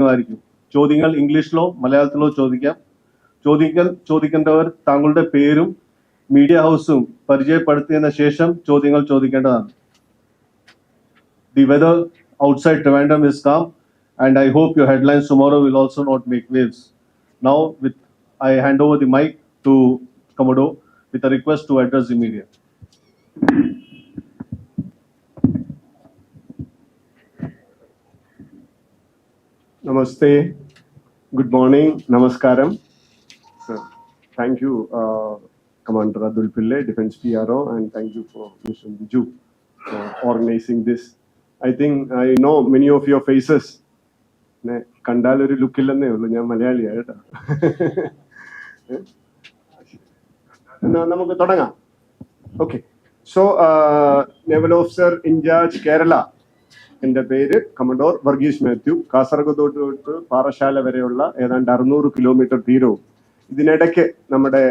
ചോദിക്കുന്നതായിരിക്കും. ചോദ്യങ്ങൾ ഇംഗ്ലീഷിലോ മലയാളത്തിലോ ചോദിക്കാം. ചോദ്യങ്ങൾ ചോദിക്കേണ്ടവർ താങ്കളുടെ പേരും മീഡിയ ഹൗസും പരിചയപ്പെടുത്തിയെന്ന ശേഷം ചോദ്യങ്ങൾ ചോദിക്കേണ്ടതാണ്. The weather outside Trivandrum is calm and I hope you headline tomorrow will also not make waves now with I hand over the mike to commodore with a request to address the media morning. Namaskaram. Sir, thank you, uh, Commander Adul Pillai, Defense PRO, and thank you for Mr. Biju for organizing this. I think I know many of your faces. കണ്ടാൽ ഒരു ലുക്കില്ലെന്നേ ഉള്ളൂ ഞാൻ മലയാളിയാ കേട്ടോ എന്നാ നമുക്ക് തുടങ്ങാം okay so naval officer in charge Kerala എന്റെ പേര് കമഡോർ വർഗീസ് മാത്യു. കാസർഗോഡ് തൊട്ട് പാറശാല വരെയുള്ള ഏതാണ്ട് അറുന്നൂറ് കിലോമീറ്റർ തീരവും ഇതിനിടയ്ക്ക് നമ്മുടെ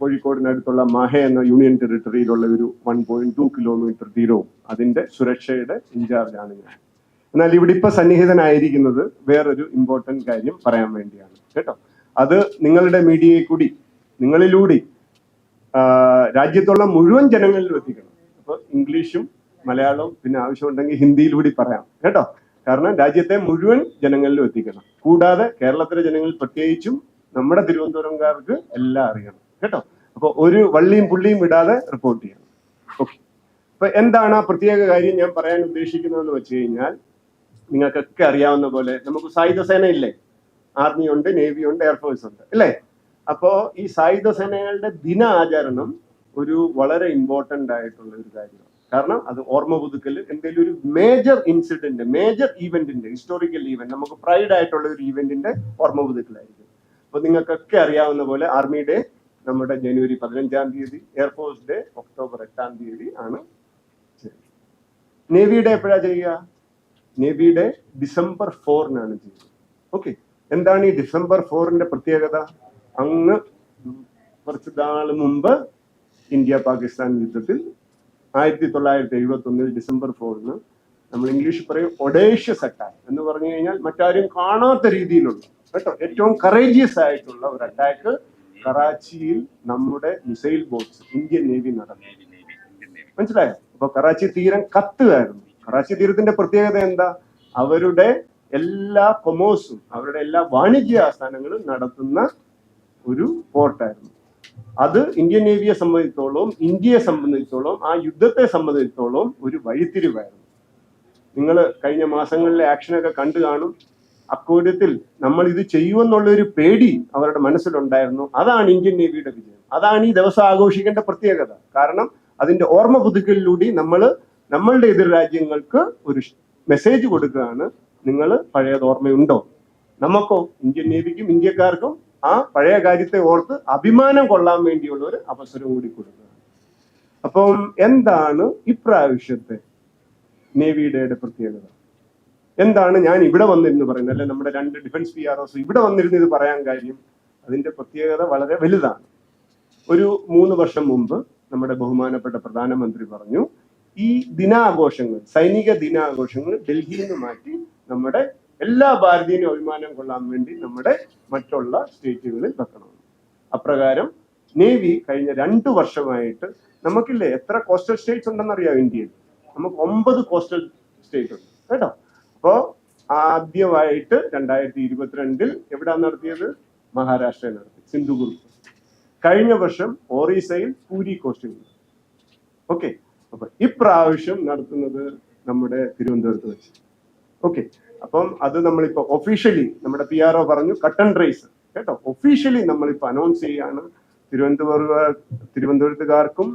കോഴിക്കോടിനടുത്തുള്ള മഹ എന്ന യൂണിയൻ ടെറിട്ടറിയിലുള്ള ഒരു വൺ പോയിന്റ് ടു കിലോമീറ്റർ തീരവും അതിന്റെ സുരക്ഷയുടെ ഇൻചാർജാണ് ഞാൻ. എന്നാൽ ഇവിടെ ഇപ്പൊ സന്നിഹിതനായിരിക്കുന്നത് വേറൊരു ഇമ്പോർട്ടന്റ് കാര്യം പറയാൻ വേണ്ടിയാണ്. കേട്ടോ? അത് നിങ്ങളുടെ മീഡിയയെ കൂടി നിങ്ങളിലൂടെ രാജ്യത്തുള്ള മുഴുവൻ ജനങ്ങളിലും എത്തിക്കണം. അപ്പൊ ഇംഗ്ലീഷും മലയാളവും പിന്നെ ആവശ്യമുണ്ടെങ്കിൽ കൂടി പറയാം. കേട്ടോ? കാരണം രാജ്യത്തെ മുഴുവൻ ജനങ്ങളിലും എത്തിക്കണം. കൂടാതെ കേരളത്തിലെ ജനങ്ങൾ പ്രത്യേകിച്ചും നമ്മുടെ തിരുവനന്തപുരംകാർക്ക് എല്ലാം അറിയണം. കേട്ടോ? അപ്പൊ ഒരു വള്ളിയും പുള്ളിയും വിടാതെ റിപ്പോർട്ട് ചെയ്യണം. ഓക്കെ അപ്പൊ എന്താണ് ആ പ്രത്യേക കാര്യം ഞാൻ പറയാൻ ഉദ്ദേശിക്കുന്നതെന്ന് വെച്ച് കഴിഞ്ഞാൽ നിങ്ങൾക്കൊക്കെ അറിയാവുന്ന പോലെ നമുക്ക് സായുധ സേന ഇല്ലേ ആർമി ഉണ്ട് നേവി ഉണ്ട് എയർഫോഴ്സ് ഉണ്ട്. അല്ലേ? അപ്പോ ഈ സായുധ സേനകളുടെ ദിന ആചരണം ഒരു വളരെ ഇമ്പോർട്ടന്റ് ആയിട്ടുള്ള ഒരു കാര്യമാണ്. കാരണം അത് ഓർമ്മ പുതുക്കൽ എന്തെങ്കിലും ഒരു മേജർ ഇൻസിഡന്റ് മേജർ ഈവന്റിന്റെ ഹിസ്റ്റോറിക്കൽ ഈവന്റ് നമുക്ക് പ്രൈഡ് ആയിട്ടുള്ള ഒരു ഈവന്റിന്റെ ഓർമ്മ പുതുക്കലായിരിക്കും. അപ്പൊ നിങ്ങൾക്കൊക്കെ അറിയാവുന്ന പോലെ ആർമി ഡേ നമ്മുടെ ജനുവരി പതിനഞ്ചാം തീയതി എയർഫോഴ്സ് ഡേ ഒക്ടോബർ എട്ടാം തീയതി ആണ് നേവി ഡേ എപ്പോഴാ ചെയ്യുക? നേവി ഡേ ഡിസംബർ ഫോറിനാണ് ചെയ്യുന്നത് ഓക്കെ എന്താണ് ഈ ഡിസംബർ ഫോറിന്റെ പ്രത്യേകത? അങ്ങ് കുറച്ച് നാൾ മുമ്പ് ഇന്ത്യ പാകിസ്ഥാൻ യുദ്ധത്തിൽ ആയിരത്തി തൊള്ളായിരത്തി എഴുപത്തി ഒന്നിൽ ഡിസംബർ ഫോറിന് നമ്മൾ ഇംഗ്ലീഷിൽ പറയും ഒഡേഷ്യസ് അറ്റാക്ക് എന്ന് പറഞ്ഞു കഴിഞ്ഞാൽ മറ്റാരും കാണാത്ത രീതിയിലുള്ള കേട്ടോ ഏറ്റവും കറേജിയസ് ആയിട്ടുള്ള ഒരു അറ്റാക്ക് കറാച്ചിയിൽ നമ്മുടെ മിസൈൽ ബോട്ട്സ് ഇന്ത്യൻ നേവി നടന്നു മനസ്സിലായോ? അപ്പൊ കറാച്ചി തീരം കത്തുകയായിരുന്നു. കറാച്ചി തീരത്തിന്റെ പ്രത്യേകത എന്താ? അവരുടെ എല്ലാ കൊമേഴ്സും അവരുടെ എല്ലാ വാണിജ്യ ആസ്ഥാനങ്ങളും നടത്തുന്ന ഒരു പോർട്ടായിരുന്നു അത് ഇന്ത്യൻ നേവിയെ സംബന്ധിച്ചോളം ഇന്ത്യയെ സംബന്ധിച്ചോളം ആ യുദ്ധത്തെ സംബന്ധിച്ചോളം ഒരു വഴിത്തിരിവായിരുന്നു. നിങ്ങൾ കഴിഞ്ഞ മാസങ്ങളിലെ ആക്ഷനൊക്കെ കണ്ടു കാണും. അക്കൂര്യത്തിൽ നമ്മൾ ഇത് ചെയ്യുമെന്നുള്ള ഒരു പേടി അവരുടെ മനസ്സിലുണ്ടായിരുന്നു. അതാണ് ഇന്ത്യൻ നേവിയുടെ വിജയം. അതാണ് ഈ ദിവസം ആഘോഷിക്കേണ്ട പ്രത്യേകത. കാരണം അതിന്റെ ഓർമ്മ പുതുക്കലിലൂടെ നമ്മൾ നമ്മളുടെ എതിർ രാജ്യങ്ങൾക്ക് ഒരു മെസ്സേജ് കൊടുക്കുകയാണ്. നിങ്ങൾ പഴയത് ഓർമ്മയുണ്ടോ? നമുക്കോ? ഇന്ത്യൻ നേവിക്കും ഇന്ത്യക്കാർക്കും ആ പഴയ കാര്യത്തെ ഓർത്ത് അഭിമാനം കൊള്ളാൻ വേണ്ടിയുള്ള ഒരു അവസരം കൂടി കൊടുക്കുക. അപ്പം എന്താണ് ഇപ്രാവശ്യത്തെ നേവി ഡേയുടെ പ്രത്യേകത? എന്താണ് ഞാൻ ഇവിടെ വന്നിരുന്ന് പറയുന്നത്? അല്ലെ നമ്മുടെ രണ്ട് ഡിഫൻസ് പി ആർ ഒസ് ഇവിടെ വന്നിരുന്ന് ഇത് പറയാൻ കാര്യം അതിന്റെ പ്രത്യേകത വളരെ വലുതാണ്. ഒരു മൂന്ന് വർഷം മുമ്പ് നമ്മുടെ ബഹുമാനപ്പെട്ട പ്രധാനമന്ത്രി പറഞ്ഞു ഈ ദിനാഘോഷങ്ങൾ സൈനിക ദിനാഘോഷങ്ങൾ ഡൽഹിയിൽ നിന്ന് മാറ്റി നമ്മുടെ എല്ലാ ഭാരതീയനും അഭിമാനം കൊള്ളാൻ വേണ്ടി നമ്മുടെ മറ്റുള്ള സ്റ്റേറ്റുകളിൽ വെക്കണം. അപ്രകാരം നേവി കഴിഞ്ഞ രണ്ടു വർഷമായിട്ട് നമുക്കില്ലേ എത്ര കോസ്റ്റൽ സ്റ്റേറ്റ്സ് ഉണ്ടെന്നറിയാം ഇന്ത്യയിൽ? നമുക്ക് ഒമ്പത് കോസ്റ്റൽ സ്റ്റേറ്റ് ഉണ്ട്. കേട്ടോ? അപ്പോ ആദ്യമായിട്ട് രണ്ടായിരത്തി ഇരുപത്തിരണ്ടിൽ എവിടെ നടത്തിയത്? മഹാരാഷ്ട്രയിൽ നടത്തി. സിന്ധുഗുർഗ് കഴിഞ്ഞ വർഷം ഒറീസയിൽ പൂരി കോസ്റ്റിൽ ഓക്കെ? അപ്പൊ ഇപ്രാവശ്യം നടത്തുന്നത് നമ്മുടെ തിരുവനന്തപുരത്ത് വെച്ച്. ഓക്കെ? അപ്പം അത് നമ്മളിപ്പോ ഒഫീഷ്യലി നമ്മുടെ പി ആർ ഒ പറഞ്ഞു കട്ടൺ റേസ് കേട്ടോ? ഒഫീഷ്യലി നമ്മളിപ്പോ അനൗൺസ് ചെയ്യാണ്. തിരുവനന്തപുരം തിരുവനന്തപുരത്തുകാർക്കും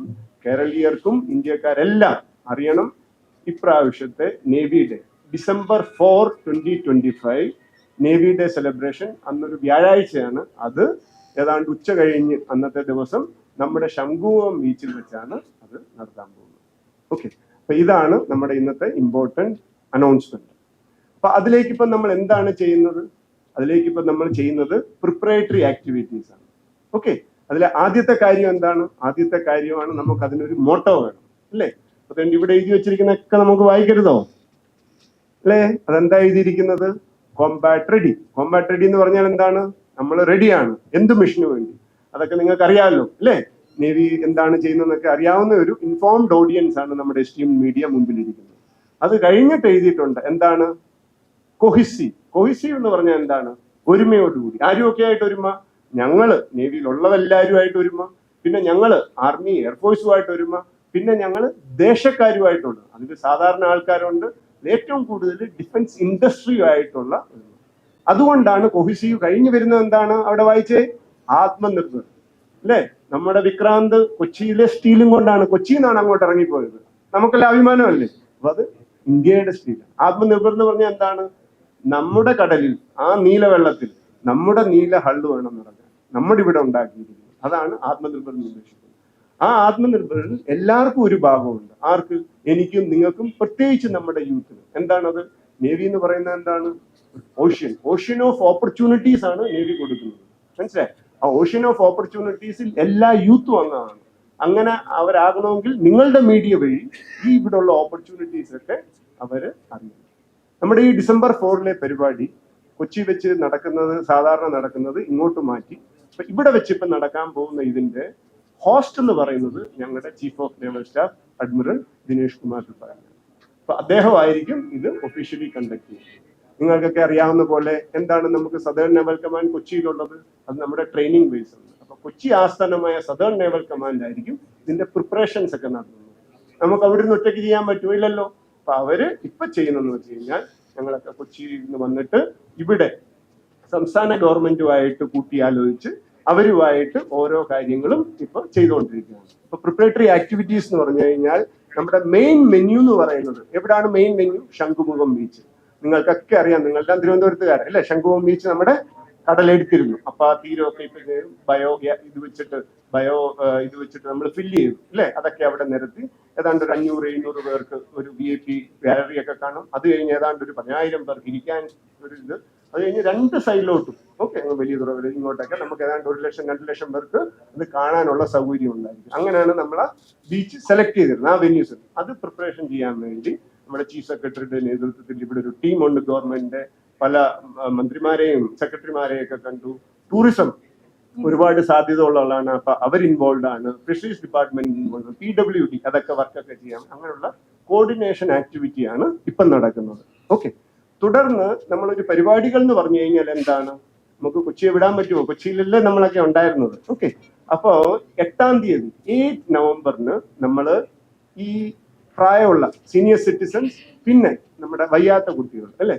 കേരളീയർക്കും ഇന്ത്യക്കാരെല്ലാം അറിയണം ഇപ്രാവശ്യത്തെ navy day December four twenty twenty five navy day celebration അന്നൊരു വ്യാഴാഴ്ചയാണ് അത്. ഏതാണ്ട് ഉച്ച കഴിഞ്ഞ് അന്നത്തെ ദിവസം നമ്മുടെ ശംഖുവം ബീച്ചിൽ വെച്ചാണ് അത് നടത്താൻ പോകുന്നത്. ഓക്കെ അപ്പൊ ഇതാണ് നമ്മുടെ ഇന്നത്തെ ഇമ്പോർട്ടന്റ് അനൗൺസ്മെന്റ് അപ്പൊ അതിലേക്ക് ഇപ്പൊ നമ്മൾ എന്താണ് ചെയ്യുന്നത്? അതിലേക്ക് ഇപ്പൊ നമ്മൾ ചെയ്യുന്നത് പ്രിപ്പറേറ്ററി ആക്ടിവിറ്റീസ് ആണ്. ഓക്കെ അതിലെ ആദ്യത്തെ കാര്യം എന്താണ്? ആദ്യത്തെ കാര്യമാണ് നമുക്ക് അതിനൊരു മോട്ടോ വേണം. അല്ലേ? അപ്പൊ ഇവിടെ എഴുതി വെച്ചിരിക്കുന്നൊക്കെ നമുക്ക് വായിക്കരുതോ? അല്ലേ? അതെന്താ എഴുതിയിരിക്കുന്നത്? കോമ്പാറ്റ് റെഡി കോമ്പാറ്റ് റെഡി എന്ന് പറഞ്ഞാൽ എന്താണ്? നമ്മൾ റെഡിയാണ് എന്ത് മിഷന് വേണ്ടി? അതൊക്കെ നിങ്ങൾക്ക് അറിയാമല്ലോ അല്ലേ? നേവി എന്താണ് ചെയ്യുന്നതെന്നൊക്കെ അറിയാവുന്ന ഒരു ഇൻഫോംഡ് ഓഡിയൻസ് ആണ് നമ്മുടെ എസ്റ്റീം മീഡിയ മുമ്പിലിരിക്കുന്നത്. അത് കഴിഞ്ഞിട്ട് എഴുതിയിട്ടുണ്ട്. എന്താണ്? കൊഹിസി. കൊഹിസി എന്ന് പറഞ്ഞാൽ എന്താണ്? ഒരുമയോടുകൂടി. ആരുമൊക്കെ ആയിട്ട് ഒരുമ? ഞങ്ങൾ. നേവിയിലുള്ളവരെല്ലാവരുമായിട്ട് ഒരുമ. പിന്നെ ഞങ്ങൾ ആർമി എയർഫോഴ്സുമായിട്ട് ഒരുമ. പിന്നെ ഞങ്ങൾ ദേശക്കാരുമായിട്ടുണ്ട് അതിന് സാധാരണ ആൾക്കാരുണ്ട്. ഏറ്റവും കൂടുതൽ ഡിഫൻസ് ഇൻഡസ്ട്രിയുമായിട്ടുള്ള അതുകൊണ്ടാണ് കൊഹിസി കഴിഞ്ഞു വരുന്നത് എന്താണ് അവിടെ വായിച്ചേ? ആത്മനിർഭർ. അല്ലേ? നമ്മുടെ വിക്രാന്ത് കൊച്ചിയിലെ സ്റ്റീലും കൊണ്ടാണ്. കൊച്ചിയിൽ നിന്നാണ് അങ്ങോട്ട് ഇറങ്ങിപ്പോയത്. നമുക്കെല്ലാം അഭിമാനമല്ലേ? അപ്പൊ അത് ഇന്ത്യയുടെ സ്റ്റീൽ ആത്മനിർഭർ എന്ന് പറഞ്ഞാൽ എന്താണ്? നമ്മുടെ കടലിൽ ആ നീലവെള്ളത്തിൽ നമ്മുടെ നീല ഹള്ള് വേണം നിറഞ്ഞാൽ നമ്മുടെ ഇവിടെ ഉണ്ടാക്കിയിരിക്കുന്നത്. അതാണ് ആത്മനിർഭർ എന്ന് ഉദ്ദേശിക്കുന്നത്. ആ ആത്മനിർഭറിൽ എല്ലാവർക്കും ഒരു ഭാഗമുണ്ട്. ആർക്ക്? എനിക്കും നിങ്ങൾക്കും പ്രത്യേകിച്ച് നമ്മുടെ യൂത്തിന്. എന്താണത്? നേവി എന്ന് പറയുന്നത് എന്താണ്? ഓഷ്യൻ. ഓഷ്യൻ ഓഫ് ഓപ്പർച്യൂണിറ്റീസ് ആണ് നേവി കൊടുക്കുന്നത്. മനസ്സിലായി? ആ ഓഷ്യൻ ഓഫ് ഓപ്പർച്യൂണിറ്റീസിൽ എല്ലാ യൂത്തും അംഗമാണ്. അങ്ങനെ അവരാകണമെങ്കിൽ നിങ്ങളുടെ മീഡിയ വഴി ഈ ഇവിടെയുള്ള ഓപ്പർച്യൂണിറ്റീസ് ഒക്കെ അവർ അറിയണം. നമ്മുടെ ഈ ഡിസംബർ ഫോറിലെ പരിപാടി കൊച്ചി വെച്ച് നടക്കുന്നത് സാധാരണ നടക്കുന്നത് ഇങ്ങോട്ട് മാറ്റി. അപ്പൊ ഇവിടെ വെച്ച് ഇപ്പൊ നടക്കാൻ പോകുന്ന ഇതിന്റെ ഹോസ്റ്റ് എന്ന് പറയുന്നത് ഞങ്ങളുടെ chief of naval staff admiral Dinesh Kumar പറയുന്നത് അപ്പൊ അദ്ദേഹമായിരിക്കും ഇത് ഒഫീഷ്യലി കണ്ടക്ട് ചെയ്യുന്നത്. നിങ്ങൾക്കൊക്കെ അറിയാവുന്ന പോലെ എന്താണ് നമുക്ക് സദേൺ നേവൽ കമാൻഡ് കൊച്ചിയിലുള്ളത്? അത് നമ്മുടെ ട്രെയിനിങ് ബേസ് ആണ്. അപ്പൊ കൊച്ചി ആസ്ഥാനമായ സദേൺ നേവൽ കമാൻഡ് ആയിരിക്കും ഇതിന്റെ പ്രിപ്പറേഷൻസ് ഒക്കെ നടത്തുന്നത്. നമുക്ക് അവിടെ നിന്ന് ഒറ്റയ്ക്ക് ചെയ്യാൻ പറ്റുമില്ലല്ലോ അപ്പൊ അവർ ഇപ്പൊ ചെയ്യുന്നതെന്ന് വെച്ച് കഴിഞ്ഞാൽ ഞങ്ങളൊക്കെ കൊച്ചിയിൽ നിന്ന് വന്നിട്ട് ഇവിടെ സംസ്ഥാന ഗവൺമെന്റുമായിട്ട് കൂട്ടിയാലോചിച്ച് അവരുമായിട്ട് ഓരോ കാര്യങ്ങളും ഇപ്പൊ ചെയ്തുകൊണ്ടിരിക്കുകയാണ്. ഇപ്പൊ പ്രിപ്പറേറ്ററി ആക്ടിവിറ്റീസ് എന്ന് പറഞ്ഞു കഴിഞ്ഞാൽ നമ്മുടെ മെയിൻ മെന്യൂ എന്ന് പറയുന്നത് എവിടാണ് മെയിൻ മെന്യു ശംഖുമുഖം ബീച്ച് നിങ്ങൾക്കൊക്കെ അറിയാം നിങ്ങളുടെ തിരുവനന്തപുരത്തുകാരൻ അല്ലെ? ശംഖുമുഖം ബീച്ച് നമ്മുടെ കടലെടുത്തിരുന്നു. അപ്പൊ ആ തീരമൊക്കെ ഇപ്പൊ ബയോ ഇത് വെച്ചിട്ട് ബയോ ഇത് വെച്ചിട്ട് നമ്മൾ ഫില്ല് ചെയ്തു അല്ലെ അതൊക്കെ അവിടെ നിരത്തി. ഏതാണ്ട് ഒരു അഞ്ഞൂറ് എഴുന്നൂറ് പേർക്ക് ഒരു വി ഐ പി ഗാലറി ഒക്കെ കാണും. അത് കഴിഞ്ഞ് ഏതാണ്ട് ഒരു പതിനായിരം പേർക്ക് ഇരിക്കാൻ ഒരു ഇത്. അത് കഴിഞ്ഞ് രണ്ട് സൈഡിലോട്ടും ഓക്കെ വലിയ തുറവിൽ ഇങ്ങോട്ടൊക്കെ നമുക്ക് ഏതാണ്ട് ഒരു ലക്ഷം രണ്ട് ലക്ഷം പേർക്ക് ഇത് കാണാനുള്ള സൗകര്യം ഉണ്ടായിരിക്കും. അങ്ങനെയാണ് നമ്മൾ ബീച്ച് സെലക്ട് ചെയ്തിരുന്നത് ആ വെന്യൂസ് അത് പ്രിപ്പറേഷൻ ചെയ്യാൻ വേണ്ടി നമ്മുടെ ചീഫ് സെക്രട്ടറിയുടെ നേതൃത്വത്തിൽ ഇവിടെ ഒരു ടീമുണ്ട് ഗവൺമെന്റിന്റെ പല മന്ത്രിമാരെയും സെക്രട്ടറിമാരെയും ഒക്കെ കണ്ടു. ടൂറിസം ഒരുപാട് സാധ്യത ഉള്ളതാണ് അപ്പൊ അവർ ഇൻവോൾവ് ആണ്. Fisheries department involve P W D അതൊക്കെ വർക്കൊക്കെ ചെയ്യാം. അങ്ങനെയുള്ള കോർഡിനേഷൻ ആക്ടിവിറ്റിയാണ് ഇപ്പം നടക്കുന്നത്. ഓക്കെ തുടർന്ന് നമ്മളൊരു പരിപാടികൾ എന്ന് പറഞ്ഞു കഴിഞ്ഞാൽ എന്താണ്? നമുക്ക് കൊച്ചിയെ വിടാൻ പറ്റുമോ? കൊച്ചിയിലല്ലേ നമ്മളൊക്കെ ഉണ്ടായിരുന്നത്. ഓക്കെ അപ്പോ എട്ടാം തീയതി എയ്റ്റ് നവംബറിന് നമ്മൾ ഈ പ്രായമുള്ള സീനിയർ സിറ്റിസൺസ് പിന്നെ നമ്മുടെ വയ്യാത്ത കുട്ടികൾ അല്ലെ?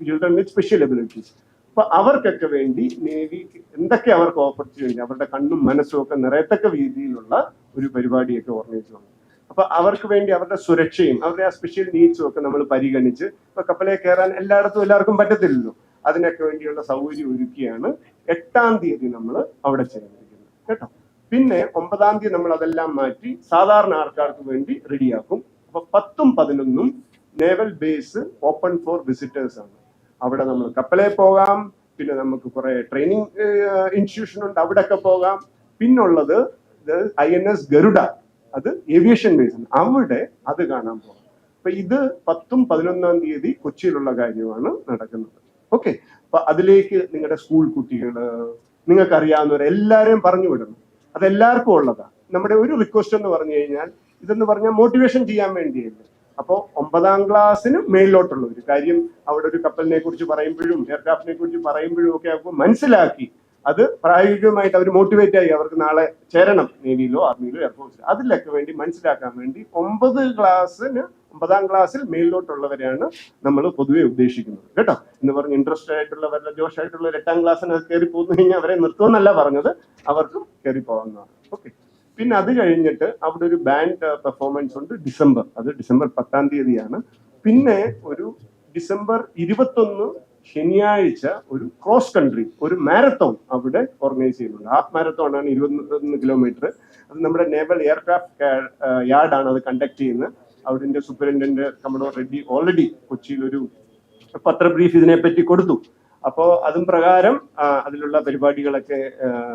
ചിൽഡ്രൻ വിത്ത് സ്പെഷ്യൽ എബിലിറ്റീസ് അപ്പൊ അവർക്കൊക്കെ വേണ്ടി നേവി എന്തൊക്കെ അവർക്ക് ഓപ്പർച്യൂണിറ്റി അവരുടെ കണ്ണും മനസ്സും ഒക്കെ നിറയത്തക്ക രീതിയിലുള്ള ഒരു പരിപാടിയൊക്കെ ഓർഗനൈസ് വന്നു അപ്പൊ അവർക്ക് വേണ്ടി അവരുടെ സുരക്ഷയും അവരുടെ ആ സ്പെഷ്യൽ നീഡ്സും ഒക്കെ നമ്മൾ പരിഗണിച്ച് ഇപ്പൊ കപ്പലിൽ കയറാൻ എല്ലായിടത്തും എല്ലാവർക്കും പറ്റത്തില്ലല്ലോ. അതിനൊക്കെ വേണ്ടിയുള്ള സൗകര്യം ഒരുക്കിയാണ് എട്ടാം തീയതി നമ്മൾ അവിടെ ചെയ്തിരിക്കുന്നത് കേട്ടോ? പിന്നെ ഒമ്പതാം തീയതി നമ്മൾ അതെല്ലാം മാറ്റി സാധാരണ ആൾക്കാർക്ക് വേണ്ടി റെഡിയാക്കും അപ്പൊ പത്തും പതിനൊന്നും naval base open for visitors ആണ്. അവിടെ നമ്മൾ കപ്പലിൽ പോകാം പിന്നെ നമുക്ക് കുറെ ട്രെയിനിങ് ഇൻസ്റ്റിറ്റ്യൂഷൻ ഉണ്ട് അവിടെയൊക്കെ പോകാം. പിന്നുള്ളത് ഐ എൻ എസ് ഗരുഡ അത് ഏവിയേഷൻ ബേസ് അവിടെ അത് കാണാൻ പോകാം. അപ്പൊ ഇത് പത്തും പതിനൊന്നാം തീയതി കൊച്ചിയിലുള്ള കാര്യമാണ് നടക്കുന്നത്. ഓക്കെ അപ്പൊ അതിലേക്ക് നിങ്ങളുടെ സ്കൂൾ കുട്ടികൾ നിങ്ങൾക്ക് അറിയാവുന്നവർ എല്ലാവരെയും പറഞ്ഞു വിടണം. അതെല്ലാവർക്കും ഉള്ളതാണ്. നമ്മുടെ ഒരു റിക്വസ്റ്റ് എന്ന് പറഞ്ഞു കഴിഞ്ഞാൽ ഇതെന്ന് പറഞ്ഞാൽ മോട്ടിവേഷൻ ചെയ്യാൻ വേണ്ടിയല്ല? അപ്പോ ഒമ്പതാം ക്ലാസ്സിന് മേളിലോട്ടുള്ള ഒരു കാര്യം അവിടെ ഒരു കപ്പലിനെ കുറിച്ച് പറയുമ്പോഴും എയർക്രാഫ്റ്റിനെ കുറിച്ച് പറയുമ്പോഴും ഒക്കെ അവർക്ക് മനസ്സിലാക്കി. അത് പ്രായോഗികമായിട്ട് അവർ മോട്ടിവേറ്റ് ആയി അവർക്ക് നാളെ ചേരണം നേവിയിലോ ആർമിയിലോ എയർഫോഴ്സിലോ അതിലൊക്കെ വേണ്ടി മനസ്സിലാക്കാൻ വേണ്ടി ഒമ്പത് ക്ലാസ്സിന് ഒമ്പതാം ക്ലാസ്സിൽ മേലിലോട്ടുള്ളവരെയാണ് നമ്മൾ പൊതുവെ ഉദ്ദേശിക്കുന്നത്. കേട്ടോ? എന്ന് പറഞ്ഞ് ഇൻട്രസ്റ്റ് ആയിട്ടുള്ളവരുടെ ജോഷായിട്ടുള്ളവർ എട്ടാം ക്ലാസ്സിന് കയറി പോകുന്നു കഴിഞ്ഞാൽ അവരെ നിർത്തുമെന്നല്ല പറഞ്ഞത്. അവർക്കും കയറി പോകാവുന്നതാണ് ഓക്കെ പിന്നെ അത് കഴിഞ്ഞിട്ട് അവിടെ ഒരു ബാൻഡ് പെർഫോമൻസ് ഉണ്ട് ഡിസംബർ. അത് ഡിസംബർ പത്താം തീയതിയാണ്. പിന്നെ ഒരു ഡിസംബർ ഇരുപത്തൊന്ന് ശനിയാഴ്ച ഒരു ക്രോസ് കൺട്രി ഒരു മാരത്തോൺ അവിടെ ഓർഗനൈസ് ചെയ്യുന്നുണ്ട്. ഹാഫ് മാരത്തോൺ ആണ് ഇരുപത്തൊന്ന് കിലോമീറ്റർ അത് നമ്മുടെ നേവൽ എയർക്രാഫ്റ്റ് യാർഡാണ് അത് കണ്ടക്ട് ചെയ്യുന്നത്. അവിടെ സൂപ്രണ്ടന്റ് കമ്മഡോ റെഡ്ഡി ഓൾറെഡി കൊച്ചിയിൽ ഒരു പത്ര ബ്രീഫ് ഇതിനെപ്പറ്റി കൊടുത്തു. അപ്പോ അതും പ്രകാരം അതിലുള്ള പരിപാടികളൊക്കെ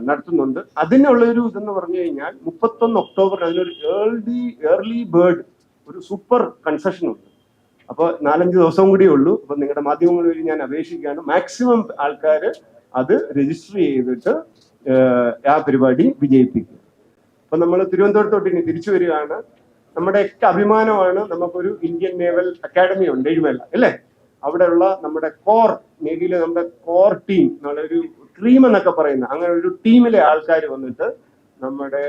നടത്തുന്നുണ്ട്. അതിനുള്ളൊരു ഇതെന്ന് പറഞ്ഞു കഴിഞ്ഞാൽ മുപ്പത്തൊന്ന് ഒക്ടോബർ അതിനൊരു ഏർലി ഏർലി ബേർഡ് ഒരു സൂപ്പർ കൺസെഷൻ ഉണ്ട്. അപ്പോൾ നാലഞ്ച് ദിവസം കൂടിയേ ഉള്ളൂ. അപ്പൊ നിങ്ങളുടെ മാധ്യമങ്ങൾ വഴി ഞാൻ അപേക്ഷിക്കുകയാണ്. മാക്സിമം ആൾക്കാർ അത് രജിസ്റ്റർ ചെയ്തിട്ട് ആ പരിപാടി വിജയിപ്പിക്കുക അപ്പൊ നമ്മൾ തിരുവനന്തപുരത്തോട്ട് ഇനി തിരിച്ചു വരികയാണ്. നമ്മുടെയൊക്കെ അഭിമാനമാണ് നമുക്കൊരു ഇന്ത്യൻ നേവൽ അക്കാഡമി ഉണ്ട് എഴുമേല അല്ലേ? അവിടെയുള്ള നമ്മുടെ കോർ നേവിയിലെ നമ്മുടെ കോർ ടീം നല്ലൊരു ക്രീം എന്നൊക്കെ പറയുന്ന അങ്ങനെ ഒരു ടീമിലെ ആൾക്കാർ വന്നിട്ട് നമ്മുടെ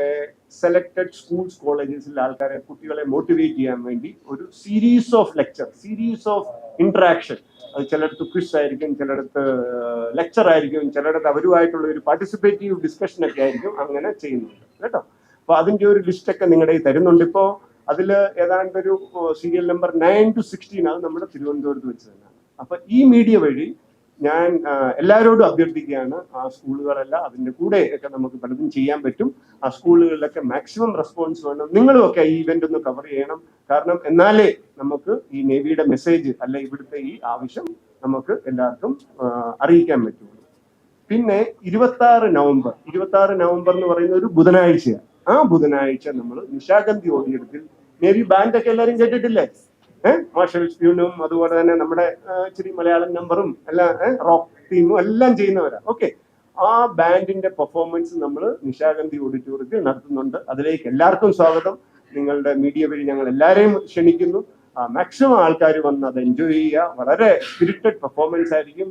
സെലക്ടഡ് സ്കൂൾസ് കോളേജസിലെ ആൾക്കാരെ കുട്ടികളെ മോട്ടിവേറ്റ് ചെയ്യാൻ വേണ്ടി ഒരു series of lecture series of interaction അത് ചിലടത്ത് ക്വിസ് ആയിരിക്കും ചിലടത്ത് ലെക്ചർ ആയിരിക്കും ചിലടത്ത് അവരുമായിട്ടുള്ള ഒരു പാർട്ടിസിപ്പേറ്റീവ് ഡിസ്കഷൻ ഒക്കെ ആയിരിക്കും അങ്ങനെ ചെയ്യുന്നുണ്ട്. കേട്ടോ? അപ്പൊ അതിന്റെ ഒരു ലിസ്റ്റ് ഒക്കെ നിങ്ങളുടെ തരുന്നുണ്ട്. ഇപ്പോ അതിൽ ഏതാണ്ട് ഒരു serial number nine two sixteen അത് നമ്മുടെ തിരുവനന്തപുരത്ത് വെച്ച് തന്നെ. അപ്പൊ ഈ മീഡിയ വഴി ഞാൻ എല്ലാവരോടും അഭ്യർത്ഥിക്കുകയാണ് ആ സ്കൂളുകളെല്ലാം അതിന്റെ കൂടെ ഒക്കെ നമുക്ക് പലതും ചെയ്യാൻ പറ്റും. ആ സ്കൂളുകളിലൊക്കെ മാക്സിമം റെസ്പോൺസ് വേണം. നിങ്ങളും ഒക്കെ ഈ ഇവന്റ് ഒന്ന് കവർ ചെയ്യണം. കാരണം എന്നാലേ നമുക്ക് ഈ നേവിയുടെ മെസ്സേജ് അല്ല ഇവിടുത്തെ ഈ ആവശ്യം നമുക്ക് എല്ലാവർക്കും അറിയിക്കാൻ പറ്റുള്ളൂ പിന്നെ ഇരുപത്തി ആറ് നവംബർ. ഇരുപത്തി ആറ് നവംബർ എന്ന് പറയുന്ന ഒരു ബുധനാഴ്ചയാണ്. ആ ബുധനാഴ്ച നമ്മൾ നിശാഗന്ധി ഓഡിയത്തിൽ നേവി ബാൻഡ് ഒക്കെ എല്ലാവരും കേട്ടിട്ടില്ലേ? മാർഷൽ ട്യൂണും അതുപോലെ തന്നെ നമ്മുടെ ഇച്ചിരി മലയാളം നമ്പറും എല്ലാം റോക്ക് ടീമും എല്ലാം ചെയ്യുന്നവരാ. ഓക്കെ ആ ബാൻഡിന്റെ പെർഫോമൻസ് നമ്മൾ നിശാഗന്ധി ഓഡിറ്റോറിയത്തിൽ നടത്തുന്നുണ്ട്. അതിലേക്ക് എല്ലാവർക്കും സ്വാഗതം. നിങ്ങളുടെ മീഡിയ വഴി ഞങ്ങൾ എല്ലാവരെയും ക്ഷണിക്കുന്നു. മാക്സിമം ആൾക്കാർ വന്ന് അത് എൻജോയ് ചെയ്യുക. വളരെ സ്പിരിറ്റഡ് പെർഫോമൻസ് ആയിരിക്കും.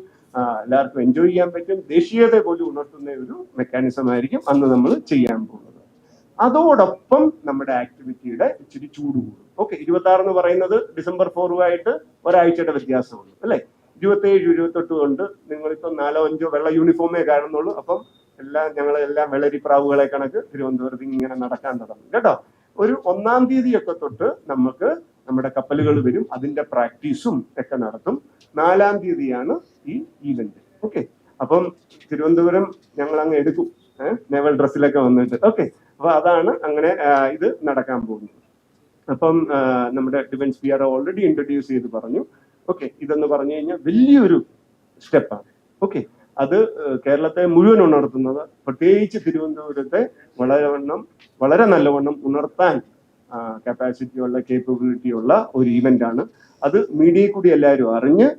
എല്ലാവർക്കും എൻജോയ് ചെയ്യാൻ പറ്റും. ദേശീയത പോലും ഉണർത്തുന്ന ഒരു മെക്കാനിസം ആയിരിക്കും അന്ന് നമ്മൾ ചെയ്യാൻ പോകുന്നത്. അതോടൊപ്പം നമ്മുടെ ആക്ടിവിറ്റിയുടെ ഇച്ചിരി ചൂട് കൂടും. ഓക്കെ ഇരുപത്തി ആറ് എന്ന് പറയുന്നത് ഡിസംബർ ഫോറുമായിട്ട് ഒരാഴ്ചയുടെ വ്യത്യാസമുള്ളൂ അല്ലെ? ഇരുപത്തി ഏഴ് ഇരുപത്തെട്ട് കൊണ്ട് നിങ്ങളിപ്പോ നാലോ അഞ്ചോ വെള്ള യൂണിഫോമേ കാണുന്നുള്ളൂ. അപ്പം എല്ലാം ഞങ്ങൾ എല്ലാം വെള്ളരിപ്രാവുകളെ കണക്ക് തിരുവനന്തപുരത്ത് ഇങ്ങനെ നടക്കാൻ തുടങ്ങും കേട്ടോ? ഒരു ഒന്നാം തീയതിയൊക്കെ തൊട്ട് നമുക്ക് നമ്മുടെ കപ്പലുകൾ വരും അതിന്റെ പ്രാക്ടീസും ഒക്കെ നടത്തും. നാലാം തീയതിയാണ് ഈ ഈവന്റ് ഓക്കെ അപ്പം തിരുവനന്തപുരം ഞങ്ങൾ അങ്ങ് എടുക്കും നേവൽ ഡ്രസ്സിലൊക്കെ വന്നിട്ട്. ഓക്കെ അപ്പൊ അതാണ് അങ്ങനെ ഇത് നടക്കാൻ പോകുന്നത്. അപ്പം നമ്മുടെ defence we are already introduce ചെയ്ത് പറഞ്ഞു. ഓക്കെ ഇതെന്ന് പറഞ്ഞു കഴിഞ്ഞാൽ വലിയൊരു സ്റ്റെപ്പാണ്. ഓക്കെ അത് കേരളത്തെ മുഴുവൻ ഉണർത്തുന്നത് പ്രത്യേകിച്ച് തിരുവനന്തപുരത്തെ വളരെ വണ്ണം വളരെ നല്ലവണ്ണം ഉണർത്താൻ കപ്പാസിറ്റി ഉള്ള കേപ്പബിലിറ്റി ഉള്ള ഒരു ഈവെന്റ് ആണ്. അത് മീഡിയയിൽ കൂടി എല്ലാവരും അറിഞ്ഞ്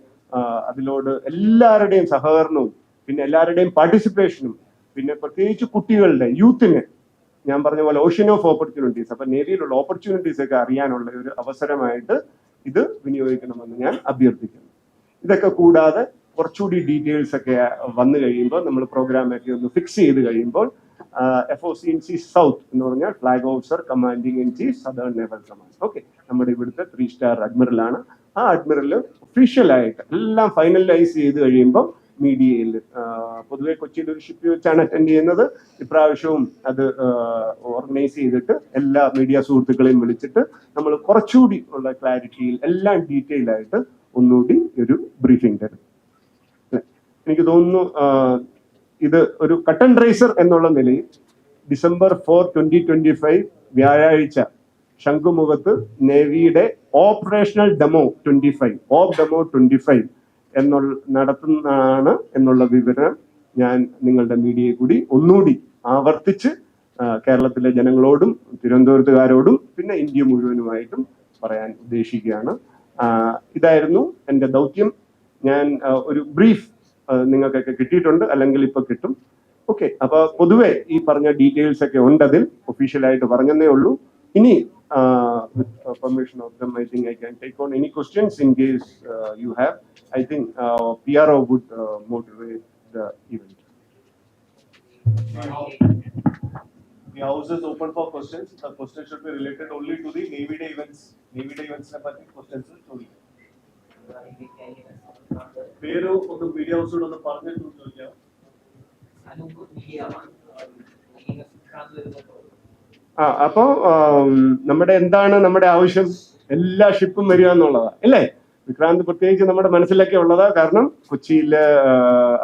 അതിലോട് എല്ലാവരുടെയും സഹകരണവും പിന്നെ എല്ലാവരുടെയും പാർട്ടിസിപ്പേഷനും പിന്നെ പ്രത്യേകിച്ച് കുട്ടികളുടെ യൂത്തിന് ഞാൻ പറഞ്ഞ പോലെ ഓഷ്യൻ ഓഫ് ഓപ്പർച്യൂണിറ്റീസ് അപ്പൊ നേവിയിലുള്ള ഓപ്പർച്യൂണിറ്റീസ് ഒക്കെ അറിയാനുള്ള ഒരു അവസരമായിട്ട് ഇത് വിനിയോഗിക്കണമെന്ന് ഞാൻ അഭ്യർത്ഥിക്കുന്നു. ഇതൊക്കെ കൂടാതെ കുറച്ചുകൂടി ഡീറ്റെയിൽസ് ഒക്കെ വന്നു കഴിയുമ്പോൾ നമ്മൾ പ്രോഗ്രാമൊക്കെ ഒന്ന് ഫിക്സ് ചെയ്ത് കഴിയുമ്പോൾ F O C in C south എന്ന് പറഞ്ഞാൽ flag officer commanding in chief southern naval command okay നമ്മുടെ ഇവിടുത്തെ ത്രീ സ്റ്റാർ അഡ്മിറൽ ആണ്. ആ അഡ്മിറൽ ഒഫീഷ്യലായിട്ട് എല്ലാം ഫൈനലൈസ് ചെയ്ത് കഴിയുമ്പോൾ മീഡിയയിൽ പൊതുവെ കൊച്ചിയിൽ ഒരു ഷിപ്പ് വെച്ചാണ് അറ്റൻഡ് ചെയ്യുന്നത്. ഇപ്രാവശ്യവും അത് ഓർഗനൈസ് ചെയ്തിട്ട് എല്ലാ മീഡിയ സുഹൃത്തുക്കളെയും വിളിച്ചിട്ട് നമ്മൾ കുറച്ചുകൂടി ഉള്ള ക്ലാരിറ്റിയിൽ എല്ലാം ഡീറ്റെയിൽ ആയിട്ട് ഒന്നുകൂടി ഒരു ബ്രീഫിംഗ് തരും. എനിക്ക് തോന്നുന്നു ഇത് ഒരു കട്ടൺ റൈസർ എന്നുള്ള നിലയിൽ December four twenty twenty five വ്യാഴാഴ്ച ശംഖുമുഖത്ത് നേവിയുടെ operational demo twenty five of demo twenty five എന്നുള്ള നടത്തുന്നതാണ് എന്നുള്ള വിവരം ഞാൻ നിങ്ങളുടെ മീഡിയയെ കൂടി ഒന്നുകൂടി ആവർത്തിച്ച് കേരളത്തിലെ ജനങ്ങളോടും തിരുവനന്തപുരത്തുകാരോടും പിന്നെ ഇന്ത്യ മുഴുവനുമായിട്ടും പറയാൻ ഉദ്ദേശിക്കുകയാണ്. ഇതായിരുന്നു എന്റെ ദൗത്യം. ഞാൻ ഒരു ബ്രീഫ് നിങ്ങൾക്കൊക്കെ കിട്ടിയിട്ടുണ്ട് അല്ലെങ്കിൽ ഇപ്പൊ കിട്ടും. ഓക്കെ അപ്പൊ പൊതുവെ ഈ പറഞ്ഞ ഡീറ്റെയിൽസ് ഒക്കെ ഉണ്ട് അതിൽ ഒഫീഷ്യലായിട്ട് പറഞ്ഞതേ ഉള്ളൂ. ഇനി with permission of them I think I can take on any questions in case you have I think P R O would motivate the event The house is open for questions. The questions should be related only to the Navy Day events. Navy Day events നെ പറ്റി questions ചോദിക്കാം. പേര് ഒന്ന് media ഹൗസിനോട് ഒന്ന് പറഞ്ഞിട്ട് ചോദിക്കാം. ആ അപ്പോ ആം, നമ്മുടെ എന്താണ് നമ്മുടെ ആവശ്യം? എല്ലാ ഷിപ്പും വരിക എന്നുള്ളതാ അല്ലേ? വിക്രാന്ത് പ്രത്യേകിച്ച് നമ്മുടെ മനസ്സിലൊക്കെ ഉള്ളതാ. കാരണം കൊച്ചിയിൽ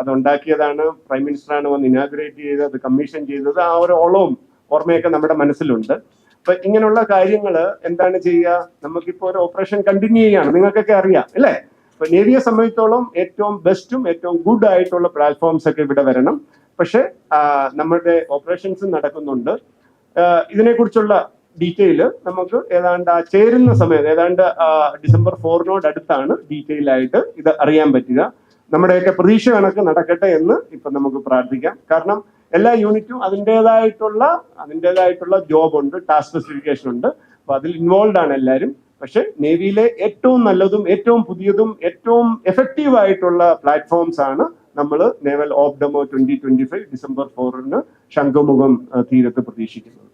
അത് ഉണ്ടാക്കിയതാണ് പ്രൈം മിനിസ്റ്ററാണ് വന്ന് ഇനാഗുറേറ്റ് ചെയ്ത് അത് കമ്മീഷൻ ചെയ്തത്. ആ ഒരു ഓളവും ഓർമ്മയൊക്കെ നമ്മുടെ മനസ്സിലുണ്ട്. അപ്പൊ ഇങ്ങനെയുള്ള കാര്യങ്ങൾ എന്താണ് ചെയ്യുക? നമുക്കിപ്പോ ഒരു ഓപ്പറേഷൻ കണ്ടിന്യൂ ചെയ്യാണ്. നിങ്ങൾക്കൊക്കെ അറിയാം അല്ലേ? അപ്പൊ നേവിയെ സംബന്ധിച്ചോളം ഏറ്റവും ബെസ്റ്റും ഏറ്റവും ഗുഡ് ആയിട്ടുള്ള പ്ലാറ്റ്ഫോംസ് ഒക്കെ ഇവിടെ വരണം. പക്ഷെ നമ്മുടെ ഓപ്പറേഷൻസ് നടക്കുന്നുണ്ട്. ഇതിനെക്കുറിച്ചുള്ള ഡീറ്റെയിൽ നമുക്ക് ഏതാണ്ട് ആ ചേരുന്ന സമയത്ത് ഏതാണ്ട് ഡിസംബർ ഫോറിനോട് അടുത്താണ് ഡീറ്റെയിൽ ആയിട്ട് ഇത് അറിയാൻ പറ്റുക. നമ്മുടെയൊക്കെ പ്രതീക്ഷ കണക്ക് നടക്കട്ടെ എന്ന് ഇപ്പൊ നമുക്ക് പ്രാർത്ഥിക്കാം. കാരണം എല്ലാ യൂണിറ്റും അതിന്റെതായിട്ടുള്ള അതിന്റെതായിട്ടുള്ള ജോബ് ഉണ്ട് ടാസ്ക് സ്പെസിഫിക്കേഷൻ ഉണ്ട്. അപ്പൊ അതിൽ ഇൻവോൾവ് ആണ് എല്ലാവരും. പക്ഷെ നേവിയിലെ ഏറ്റവും നല്ലതും ഏറ്റവും പുതിയതും ഏറ്റവും എഫക്റ്റീവ് ആയിട്ടുള്ള പ്ലാറ്റ്ഫോംസ് ആണ് നമ്മൾ naval of demo twenty twenty five December ഫോറിന് Shankhumukham തീരത്ത് പ്രതീക്ഷിക്കുന്നത്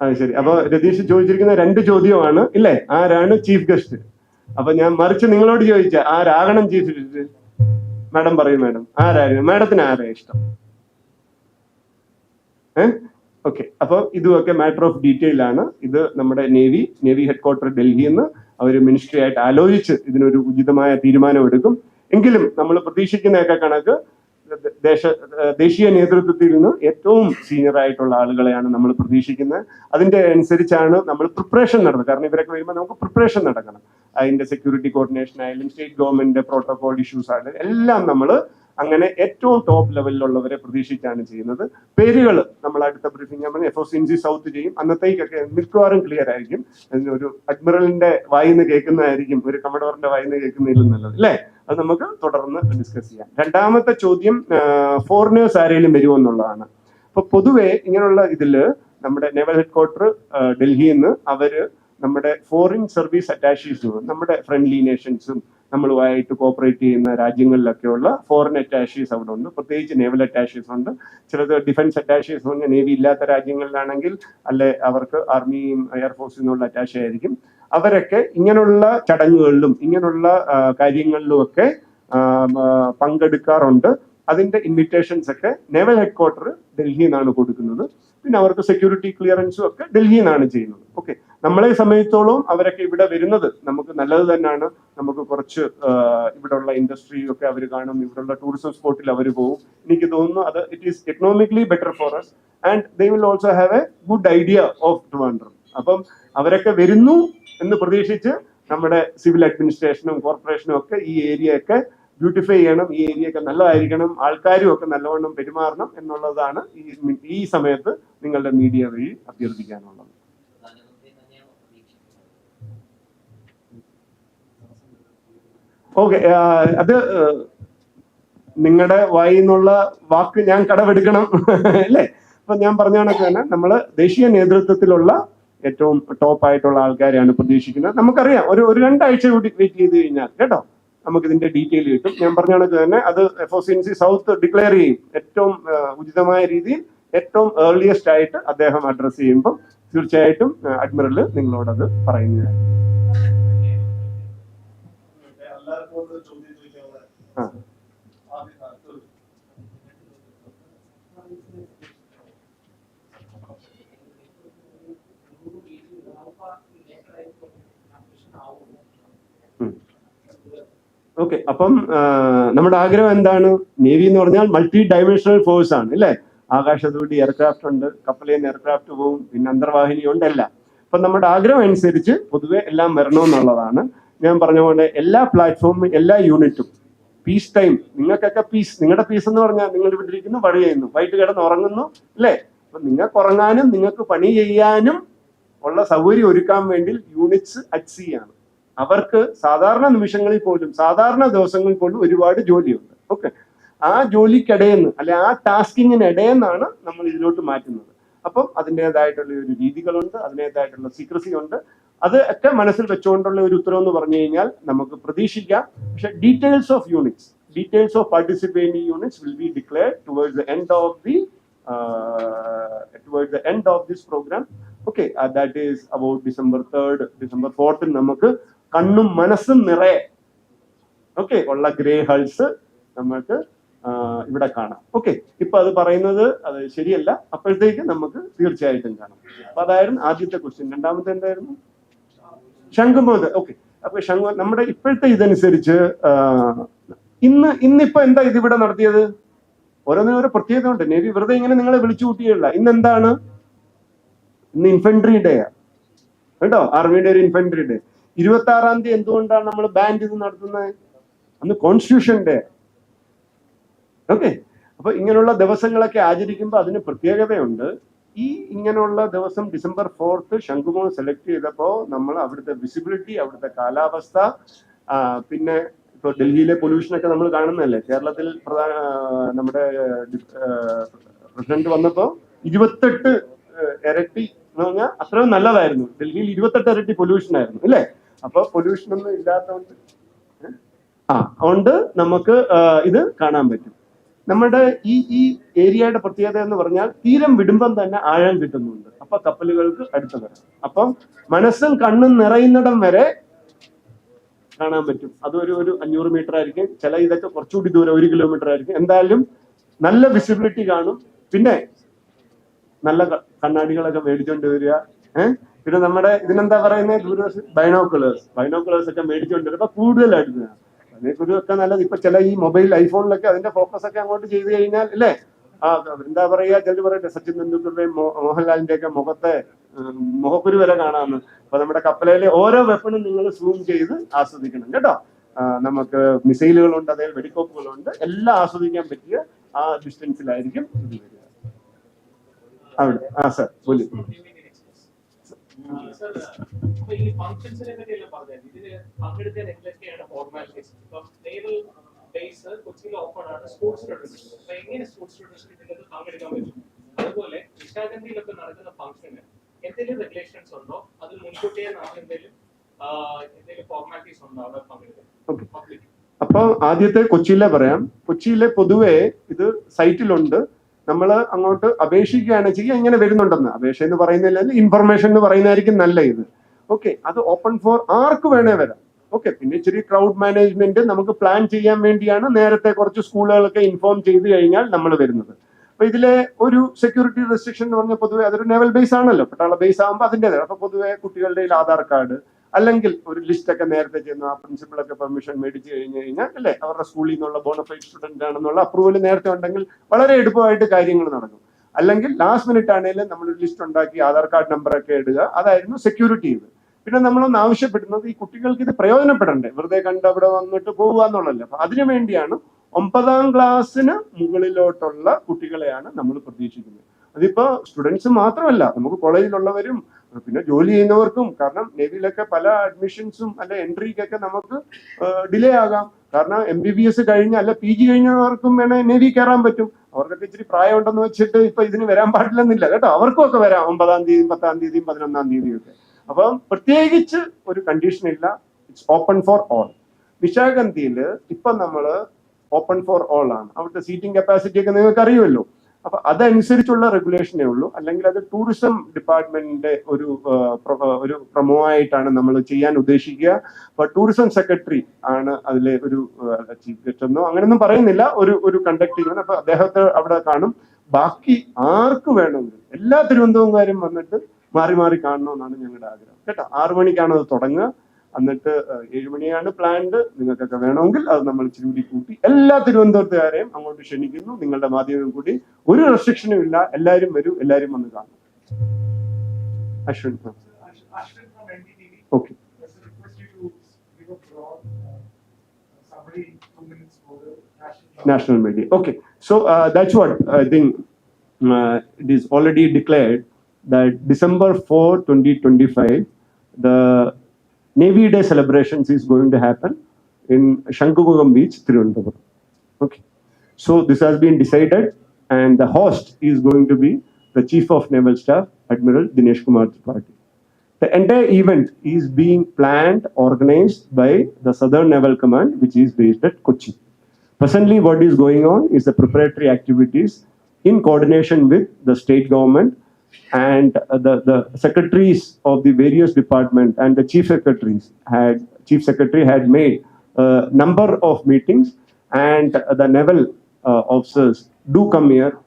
അത് ശരി. അപ്പൊ രതീഷ് ചോദിച്ചിരിക്കുന്ന രണ്ട് ചോദ്യമാണ് ഇല്ലേ? ആരാണ് ചീഫ് ഗസ്റ്റ് അപ്പൊ ഞാൻ മറിച്ച് നിങ്ങളോട് ചോദിച്ച ആരാകണം ചീഫ് ഗസ്റ്റ് മാഡം പറയൂ മാഡം. ആരായിരുന്നു? മാഡത്തിന് ആരാ ഇഷ്ടം? ഏഹ് ഓക്കെ. അപ്പോൾ ഇതുമൊക്കെ മാറ്റർ ഓഫ് ഡീറ്റെയിൽ ആണ്. ഇത് നമ്മുടെ നേവി നേവി ഹെഡ്ക്വാർട്ടർ ഡൽഹിയിൽ നിന്ന് അവർ മിനിസ്ട്രി ആയിട്ട് ആലോചിച്ച് ഇതിനൊരു ഉചിതമായ തീരുമാനം എടുക്കും എങ്കിലും നമ്മൾ പ്രതീക്ഷിക്കുന്നതൊക്കെ കണക്ക് ദേശ ദേശീയ നേതൃത്വത്തിൽ നിന്ന് ഏറ്റവും സീനിയർ ആയിട്ടുള്ള ആളുകളെയാണ് നമ്മൾ പ്രതീക്ഷിക്കുന്നത്. അതിന്റെ അനുസരിച്ചാണ് നമ്മൾ പ്രിപ്പറേഷൻ നടത്തുന്നത്. കാരണം ഇവരൊക്കെ വരുമ്പോൾ നമുക്ക് പ്രിപ്പറേഷൻ നടക്കണം. അതിന്റെ സെക്യൂരിറ്റി കോർഡിനേഷൻ ആയാലും സ്റ്റേറ്റ് ഗവൺമെന്റിന്റെ പ്രോട്ടോകോൾ ഇഷ്യൂസ് ആയാലും എല്ലാം നമ്മൾ അങ്ങനെ ഏറ്റവും ടോപ്പ് ലെവലിലുള്ളവരെ പ്രതീക്ഷിച്ചാണ് ചെയ്യുന്നത്. പേരുകൾ നമ്മൾ അടുത്ത ബ്രീഫിംഗ് നമ്മൾ എഫ് ഒ സിൻസി സൗത്ത് ചെയ്യും. അന്നത്തേക്കൊക്കെ മിക്കവാറും ക്ലിയർ ആയിരിക്കും. ഒരു അഡ്മിറലിന്റെ വായിന്ന് കേൾക്കുന്നതായിരിക്കും ഒരു കമഡോറിന്റെ വായിന്ന് കേൾക്കുന്നതിലും നല്ലത് അല്ലേ? അത് നമുക്ക് തുടർന്ന് ഡിസ്കസ് ചെയ്യാം. രണ്ടാമത്തെ ചോദ്യം ഫോറിനേഴ്സ് ആരെങ്കിലും വരുമോ എന്നുള്ളതാണ്. അപ്പൊ പൊതുവെ ഇങ്ങനെയുള്ള ഇതിൽ നമ്മുടെ നേവൽ ഹെഡ്ക്വാർട്ടർ ഡൽഹിയിൽ നിന്ന് അവർ നമ്മുടെ ഫോറിൻ സർവീസ് അറ്റാഷീസും നമ്മുടെ ഫ്രണ്ട്ലി നേഷൻസും നമ്മളുമായിട്ട് കോപ്പറേറ്റ് ചെയ്യുന്ന രാജ്യങ്ങളിലൊക്കെയുള്ള ഫോറിൻ അറ്റാഷീസ് അവിടെ ഉണ്ട്. പ്രത്യേകിച്ച് നേവൽ അറ്റാഷീസ് ഉണ്ട്. ചിലത് ഡിഫൻസ് അറ്റാഷീസ് ഉണ്ട്. നേവി ഇല്ലാത്ത രാജ്യങ്ങളിലാണെങ്കിൽ അല്ലെ അവർക്ക് ആർമിയും എയർഫോഴ്സിൽ നിന്നുള്ള അറ്റാച്ച് ആയിരിക്കും. അവരൊക്കെ ഇങ്ങനെയുള്ള ചടങ്ങുകളിലും ഇങ്ങനെയുള്ള കാര്യങ്ങളിലും ഒക്കെ പങ്കെടുക്കാറുണ്ട്. അതിന്റെ ഇൻവിറ്റേഷൻസ് ഒക്കെ നേവൽ ഹെഡ്ക്വാർട്ടർ ഡൽഹിയിൽ നിന്നാണ് കൊടുക്കുന്നത്. പിന്നെ അവർക്ക് സെക്യൂരിറ്റി ക്ലിയറൻസും ഒക്കെ ഡൽഹിയിൽ നിന്നാണ് ചെയ്യുന്നത്. ഓക്കെ നമ്മളെ സംബന്ധിച്ചോളം അവരൊക്കെ ഇവിടെ വരുന്നത് നമുക്ക് നല്ലത് തന്നെയാണ്. നമുക്ക് കുറച്ച് ഇവിടെയുള്ള ഇൻഡസ്ട്രി ഒക്കെ അവർ കാണും. ഇവിടെയുള്ള ടൂറിസം സ്പോട്ടിൽ അവർ പോകും എനിക്ക് തോന്നുന്നു അത് it is economically better for us and they will also have a good idea of Trivandrum അപ്പം അവരൊക്കെ വരുന്നു എന്ന് പ്രതീക്ഷിച്ച് നമ്മുടെ സിവിൽ അഡ്മിനിസ്ട്രേഷനും കോർപ്പറേഷനും ഒക്കെ ഈ ഏരിയ ഒക്കെ ബ്യൂട്ടിഫൈ ചെയ്യണം ഈ ഏരിയ ഒക്കെ നല്ലതായിരിക്കണം ആൾക്കാരും ഒക്കെ നല്ലവണ്ണം പെരുമാറണം എന്നുള്ളതാണ് ഈ ഈ സമയത്ത് നിങ്ങളുടെ മീഡിയ വഴി അഭ്യർത്ഥിക്കാനുള്ളത്. ഓക്കെ അത് നിങ്ങളുടെ വായിൽ നിന്നുള്ള വാക്ക് ഞാൻ കടമെടുക്കണം അല്ലേ? അപ്പൊ ഞാൻ പറഞ്ഞ കണക്ക് തന്നെ നമ്മൾ ദേശീയ നേതൃത്വത്തിലുള്ള ഏറ്റവും ടോപ്പ് ആയിട്ടുള്ള ആൾക്കാരെയാണ് പ്രതീക്ഷിക്കുന്നത്. നമുക്കറിയാം ഒരു ഒരു രണ്ടാഴ്ച കൂടി വെയിറ്റ് ചെയ്ത് കഴിഞ്ഞാൽ കേട്ടോ? നമുക്ക് ഇതിന്റെ ഡീറ്റെയിൽ കിട്ടും. ഞാൻ പറഞ്ഞ കണക്ക് തന്നെ അത് F O C N C south declare ചെയ്യും. ഏറ്റവും ഉചിതമായ രീതിയിൽ ഏറ്റവും ഏർലിയസ്റ്റ് ആയിട്ട് അദ്ദേഹം അഡ്രസ് ചെയ്യുമ്പോൾ തീർച്ചയായിട്ടും അഡ്മിറൽ നിങ്ങളോടത് പറയുന്നതാണ് എല്ലാവർക്കും ഒന്ന് ചോദ്യം ചോദിക്കാനുള്ള ആ ആദ്യം അടുത്തത്. ഓക്കെ അപ്പം നമ്മുടെ ആഗ്രഹം എന്താണ്? നേവി എന്ന് പറഞ്ഞാൽ മൾട്ടി ഡൈമെൻഷണൽ ഫോഴ്സ് ആണ് അല്ലേ? ആകാശത്തോടി എയർക്രാഫ്റ്റ് ഉണ്ട് കപ്പലിൽ നിന്ന് എയർക്രാഫ്റ്റ് പോവും പിന്നെ അന്തർവാഹിനി ഉണ്ട് എല്ലാം. അപ്പം നമ്മുടെ ആഗ്രഹം അനുസരിച്ച് പൊതുവെ എല്ലാം വരണമെന്നുള്ളതാണ്. ഞാൻ പറഞ്ഞ പോലെ എല്ലാ പ്ലാറ്റ്ഫോമും എല്ലാ യൂണിറ്റും പീസ് ടൈം നിങ്ങൾക്കൊക്കെ പീസ് നിങ്ങളുടെ പീസ് എന്ന് പറഞ്ഞാൽ നിങ്ങൾ ഇവിടെ ഇരിക്കുന്നു പണി ചെയ്യുന്നു വൈകിട്ട് കിടന്ന് ഉറങ്ങുന്നു അല്ലേ? അപ്പൊ നിങ്ങൾക്ക് ഉറങ്ങാനും നിങ്ങൾക്ക് പണി ചെയ്യാനും ഉള്ള സൗകര്യം ഒരുക്കാൻ വേണ്ടി യൂണിറ്റ്സ് അറ്റ് സി അവർക്ക് സാധാരണ നിമിഷങ്ങളിൽ പോലും സാധാരണ ദിവസങ്ങളിൽ പോലും ഒരുപാട് ജോലിയുണ്ട്. ഓക്കെ ആ ജോലിക്കിടയെന്ന് അല്ലെ ആ ടാസ്കിങ്ങിനിടയെന്നാണ് നമ്മൾ ഇതിലോട്ട് മാറ്റുന്നത്. അപ്പം അതിന്റെതായിട്ടുള്ള ഒരു രീതികളുണ്ട് അതിന്റെതായിട്ടുള്ള സീക്രസി ഉണ്ട് അത് ഒക്കെ മനസ്സിൽ വെച്ചുകൊണ്ടുള്ള ഒരു ഉത്തരവ് എന്ന് പറഞ്ഞു കഴിഞ്ഞാൽ നമുക്ക് പ്രതീക്ഷിക്കാം. പക്ഷെ details of units details of participating units will be declare towards the end of the towards the end of this programme okay that is about December third December ഫോർത്തിൽ നമുക്ക് കണ്ണും മനസ്സും നിറയെ. ഓക്കെ ഉള്ള ഗ്രേ ഹൾസ് നമുക്ക് ഇവിടെ കാണാം. Okay ഇപ്പൊ അത് പറയുന്നത് അത് ശരിയല്ല. അപ്പോഴത്തേക്ക് നമുക്ക് തീർച്ചയായിട്ടും കാണാം. അപ്പൊ അതായിരുന്നു ആദ്യത്തെ ക്വസ്റ്റ്യൻ രണ്ടാമത്തെ എന്തായിരുന്നു? ശംഖുമോദ്. ഓക്കെ അപ്പൊ ശംഖു നമ്മുടെ ഇപ്പോഴത്തെ ഇതനുസരിച്ച് ഇന്ന് ഇന്നിപ്പോ എന്താ ഇത് ഇവിടെ നടത്തിയത്? ഓരോന്നിനും ഓരോ പ്രത്യേകത ഉണ്ട്. നേവി വെറുതെ ഇങ്ങനെ നിങ്ങളെ വിളിച്ചു കൂട്ടിയല്ല ഇന്ന് എന്താണ്? ഇന്ന് ഇൻഫെൻട്രി ഡേ കേട്ടോ? ആർമിയുടെ ഒരു ഇൻഫെൻട്രി ഡേ ഇരുപത്തി ആറാം തീയതി എന്തുകൊണ്ടാണ് നമ്മൾ ബാൻ ചെയ്ത് നടത്തുന്നത് അന്ന് കോൺസ്റ്റിറ്റ്യൂഷൻ ഡേ ഓക്കെ അപ്പൊ ഇങ്ങനെയുള്ള ദിവസങ്ങളൊക്കെ ആചരിക്കുമ്പോൾ അതിന് പ്രത്യേകതയുണ്ട്. ഈ ഇങ്ങനെയുള്ള ദിവസം ഡിസംബർ ഫോർത്ത് ശംഖുമോൾ സെലക്ട് ചെയ്തപ്പോൾ നമ്മൾ അവിടുത്തെ വിസിബിലിറ്റി അവിടുത്തെ കാലാവസ്ഥ പിന്നെ ഇപ്പൊ ഡൽഹിയിലെ പൊല്യൂഷൻ ഒക്കെ നമ്മൾ കാണുന്നതല്ലേ? കേരളത്തിൽ പ്രധാന നമ്മുടെ പ്രസിഡന്റ് വന്നപ്പോൾ ഇരുപത്തെട്ട് ഇരട്ടി എന്ന് പറഞ്ഞാൽ അത്രയും നല്ലതായിരുന്നു. ഡൽഹിയിൽ ഇരുപത്തെട്ട് ഇരട്ടി പൊല്യൂഷൻ ആയിരുന്നു അല്ലേ? അപ്പൊ പൊല്യൂഷൻ ഒന്നും ഇല്ലാത്തതുകൊണ്ട്. ആ അതുകൊണ്ട് നമുക്ക് ഇത് കാണാൻ പറ്റും. നമ്മുടെ ഈ ഈ ഏരിയയുടെ പ്രത്യേകത എന്ന് പറഞ്ഞാൽ തീരം വിടുമ്പം തന്നെ ആഴം കിട്ടുന്നുണ്ട്. അപ്പൊ കപ്പലുകൾക്ക് അടുത്ത് വരാം അപ്പം മനസ്സും കണ്ണും നിറയുന്നിടം വരെ കാണാൻ പറ്റും. അതൊരു ഒരു അഞ്ഞൂറ് മീറ്റർ ആയിരിക്കും. ചില ഇതൊക്കെ കുറച്ചുകൂടി ദൂരം ഒരു കിലോമീറ്റർ ആയിരിക്കും. എന്തായാലും നല്ല വിസിബിലിറ്റി കാണും. പിന്നെ നല്ല കണ്ണാടികളൊക്കെ മേടിച്ചോണ്ട് വരിക. ഏഹ് പിന്നെ നമ്മുടെ ഇതിനെന്താ പറയുന്നത് ദൂരദർശൻ ബൈനോക്കുലേഴ്സ് ബൈനോക്കുലേഴ്സ് ഒക്കെ മേടിച്ചുകൊണ്ടിരുന്നപ്പോൾ കൂടുതലായിട്ട് അതിനെക്കുറിച്ചൊക്കെ നല്ലത് ഇപ്പൊ ചില ഈ മൊബൈൽ ഐഫോണിലൊക്കെ അതിന്റെ ഫോക്കസ് ഒക്കെ അങ്ങോട്ട് ചെയ്ത് കഴിഞ്ഞാൽ അല്ലേ? ആ എന്താ പറയാ ചിലർ പറയട്ടെ സച്ചിൻ തെണ്ടുൽക്കറുടെയും മോഹൻലാലിന്റെ ഒക്കെ മുഖത്തെ മുഖക്കുരു വരെ കാണാമെന്ന്. അപ്പൊ നമ്മുടെ കപ്പലയിലെ ഓരോ വെപ്പണും നിങ്ങൾ സൂം ചെയ്ത് ആസ്വദിക്കണം കേട്ടോ. നമുക്ക് മിസൈലുകളുണ്ട് അതേ വെടിക്കോപ്പുകളുണ്ട്. എല്ലാം ആസ്വദിക്കാൻ പറ്റിയ ആ ഡിസ്റ്റൻസിലായിരിക്കും ഇത് വരിക. അവിടെ. ആ സർ പോലി സർ അപ്പൊ ഈ ഫംഗ്ഷൻസിനെ പറ്റിയല്ല പറഞ്ഞത് ഇതിൽ പങ്കെടുക്കാൻ എന്തൊക്കെയാണ് ഫോർമാലിറ്റീസ് ഇപ്പം നേവൽ ബേസ് കൊച്ചിയിൽ ഓപ്പൺ ആണ് സ്പോർട്സ് സ്റ്റുഡൻസ് അപ്പൊ എങ്ങനെ സ്പോർട്സ് സ്റ്റുഡൻസിന് ഇതിലൊക്കെ പങ്കെടുക്കാൻ പറ്റും അതുപോലെ നിശാഗന്ധിയിലൊക്കെ നടക്കുന്ന ഫംഗ്ഷന് എന്തെങ്കിലും റെഗുലേഷൻസ് ഉണ്ടോ അത് മുൻകൂട്ടിയെ നമുക്ക് എന്തെങ്കിലും എന്തെങ്കിലും ഫോർമാലിറ്റീസ് ഉണ്ടോ അവിടെ പങ്കെടുക്കാൻ അപ്പൊ ആദ്യത്തെ കൊച്ചിയിലെ പറയാം. കൊച്ചിയിലെ പൊതുവെ ഇത് സൈറ്റിലുണ്ട് നമ്മൾ അങ്ങോട്ട് അപേക്ഷിക്കുകയാണ് ചെയ്യുക ഇങ്ങനെ വരുന്നുണ്ടെന്ന്. അപേക്ഷ എന്ന് പറയുന്നില്ല ഇൻഫർമേഷൻ എന്ന് പറയുന്നതായിരിക്കും നല്ല ഇത് ഓക്കെ അത് ഓപ്പൺ ഫോർ ആർക്ക് വേണേ വരാം. ഓക്കെ പിന്നെ ഇച്ചിരി ക്രൗഡ് മാനേജ്മെന്റ് നമുക്ക് പ്ലാൻ ചെയ്യാൻ വേണ്ടിയാണ് നേരത്തെ കുറച്ച് സ്കൂളുകളൊക്കെ ഇൻഫോം ചെയ്ത് കഴിഞ്ഞാൽ നമ്മൾ വരുന്നത്. അപ്പൊ ഇതിലെ ഒരു സെക്യൂരിറ്റി റെസ്ട്രിക്ഷൻ എന്ന് പറഞ്ഞാൽ പൊതുവെ അതൊരു നെവൽ ബേസ് ആണല്ലോ. പട്ടാള ബേസ് ആകുമ്പോൾ അതിന്റെതാണ്. അപ്പൊ പൊതുവെ കുട്ടികളുടെ ആധാർ കാർഡ് അല്ലെങ്കിൽ ഒരു ലിസ്റ്റ് ഒക്കെ നേരത്തെ ചെയ്യുന്നു ആ പ്രിൻസിപ്പളൊക്കെ പെർമിഷൻ മേടിച്ച് കഴിഞ്ഞു കഴിഞ്ഞാൽ അല്ലേ? അവരുടെ സ്കൂളിൽ നിന്നുള്ള ബോണഫൈഡ് സ്റ്റുഡന്റ് ആണെന്നുള്ള അപ്രൂവൽ നേരത്തെ ഉണ്ടെങ്കിൽ വളരെ എളുപ്പമായിട്ട് കാര്യങ്ങൾ നടക്കും. അല്ലെങ്കിൽ ലാസ്റ്റ് മിനിറ്റ് ആണെങ്കിലും നമ്മൾ ലിസ്റ്റ് ഉണ്ടാക്കി ആധാർ കാർഡ് നമ്പർ ഒക്കെ ഇടുക അതായിരുന്നു സെക്യൂരിറ്റി ഇത്. പിന്നെ നമ്മളൊന്ന് ആവശ്യപ്പെടുന്നത് ഈ കുട്ടികൾക്ക് ഇത് പ്രയോജനപ്പെടണ്ടേ? വെറുതെ കണ്ട് അവിടെ വന്നിട്ട് പോകുക എന്നുള്ളതല്ല. അപ്പൊ അതിനു വേണ്ടിയാണ് ഒമ്പതാം ക്ലാസ്സിന് മുകളിലോട്ടുള്ള കുട്ടികളെയാണ് നമ്മൾ പ്രതീക്ഷിക്കുന്നത്. അതിപ്പോ സ്റ്റുഡൻസ് മാത്രമല്ല നമുക്ക് കോളേജിലുള്ളവരും പിന്നെ ജോലി ചെയ്യുന്നവർക്കും കാരണം നേവിയിലൊക്കെ പല അഡ്മിഷൻസും അല്ല എൻട്രിക്കൊക്കെ നമുക്ക് ഡിലേ ആകാം. കാരണം എം ബി ബി എസ് കഴിഞ്ഞ അല്ല പി ജി കഴിഞ്ഞവർക്കും വേണേ നേവി കയറാൻ പറ്റും. അവർക്കൊക്കെ ഇച്ചിരി പ്രായം ഉണ്ടെന്ന് വെച്ചിട്ട് ഇപ്പൊ ഇതിന് വരാൻ പാടില്ലെന്നില്ല. കേട്ടോ അവർക്കും ഒക്കെ വരാം. ഒമ്പതാം തീയതിയും പത്താം തീയതിയും പതിനൊന്നാം തീയതിയും ഒക്കെ അപ്പം പ്രത്യേകിച്ച് ഒരു കണ്ടീഷൻ ഇല്ല. ഇറ്റ്സ് ഓപ്പൺ ഫോർ ഓൾ നിശാഗന്ധിയിൽ ഇപ്പൊ നമ്മൾ ഓപ്പൺ ഫോർ ഓൾ ആണ്. അവിടുത്തെ സീറ്റിംഗ് കപ്പാസിറ്റി ഒക്കെ നിങ്ങൾക്ക് അറിയുമല്ലോ അപ്പൊ അതനുസരിച്ചുള്ള റെഗുലേഷനേ ഉള്ളൂ. അല്ലെങ്കിൽ അത് ടൂറിസം ഡിപ്പാർട്ട്മെന്റിന്റെ ഒരു ഒരു പ്രമോ ആയിട്ടാണ് നമ്മൾ ചെയ്യാൻ ഉദ്ദേശിക്കുക. അപ്പൊ ടൂറിസം സെക്രട്ടറി ആണ് അതിലെ ഒരു ചീഫ് ഗസ്റ്റ് എന്നോ അങ്ങനെയൊന്നും പറയുന്നില്ല. ഒരു ഒരു കണ്ടക്ട് ചെയ്യുന്നത് അപ്പൊ അദ്ദേഹത്തെ അവിടെ കാണും. ബാക്കി ആർക്ക് വേണമെങ്കിലും എല്ലാ തിരുവനന്തപുരംകാരും വന്നിട്ട് മാറി മാറി കാണണമെന്നാണ് ഞങ്ങളുടെ ആഗ്രഹം. കേട്ടോ? ആറു മണിക്കാണ് അത് തുടങ്ങുക. എന്നിട്ട് ഏഴുമണിയാണ് പ്ലാൻഡ് നിങ്ങൾക്കൊക്കെ വേണമെങ്കിൽ അത് നമ്മൾ ചുരുടി കൂട്ടി എല്ലാ തിരുവനന്തപുരത്തുകാരെയും അങ്ങോട്ട് ക്ഷണിക്കുന്നു. നിങ്ങളുടെ മാധ്യമം കൂടി ഒരു റെസ്ട്രിക്ഷനും ഇല്ല. എല്ലാരും വരും എല്ലാരും വന്ന് കാണും. Ashwin okay national media okay so that's what I think it is already declared the December four twenty twenty five the Navy Day celebrations is going to happen in Shankugam Beach, Trivandrum. Okay, so this has been decided, and the host is going to be the Chief of Naval Staff, Admiral Dinesh Kumar Tripathi. The entire event is being planned, organized by the Southern Naval Command, which is based at Kochi. Presently, what is going on is the preparatory activities in coordination with the state government and the, the secretaries of the various departments and the chief secretaries had, chief secretary had made a number of meetings and the naval uh, officers do come here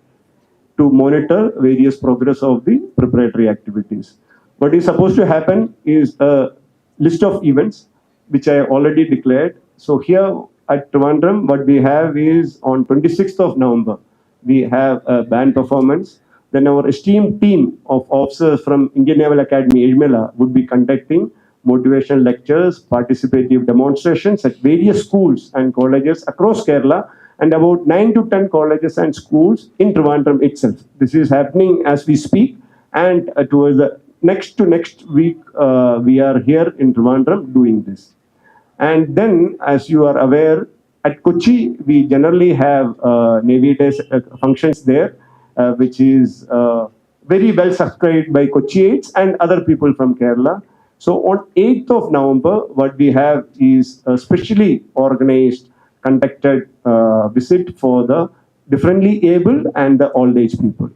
to monitor various progress of the preparatory activities. What is supposed to happen is a list of events which I already declared. So here at Trivandrum, what we have is on 26th of November, we have a band performance. Then our esteemed team of officers from Indian Naval Academy, Ejmela, would be conducting motivational lectures, participative demonstrations at various schools and colleges across Kerala, and about 9 to 10 colleges and schools in Trivandrum itself. This is happening as we speak, and uh, towards the next to next week, uh, we are here in Trivandrum doing this. And then, as you are aware, at Kochi, we generally have uh, Navy Day uh, functions there, which is uh, very well subscribed by Kochiites and other people from Kerala. So on 8th of November, what we have is a specially organized, conducted uh, visit for the differently abled and the old age people.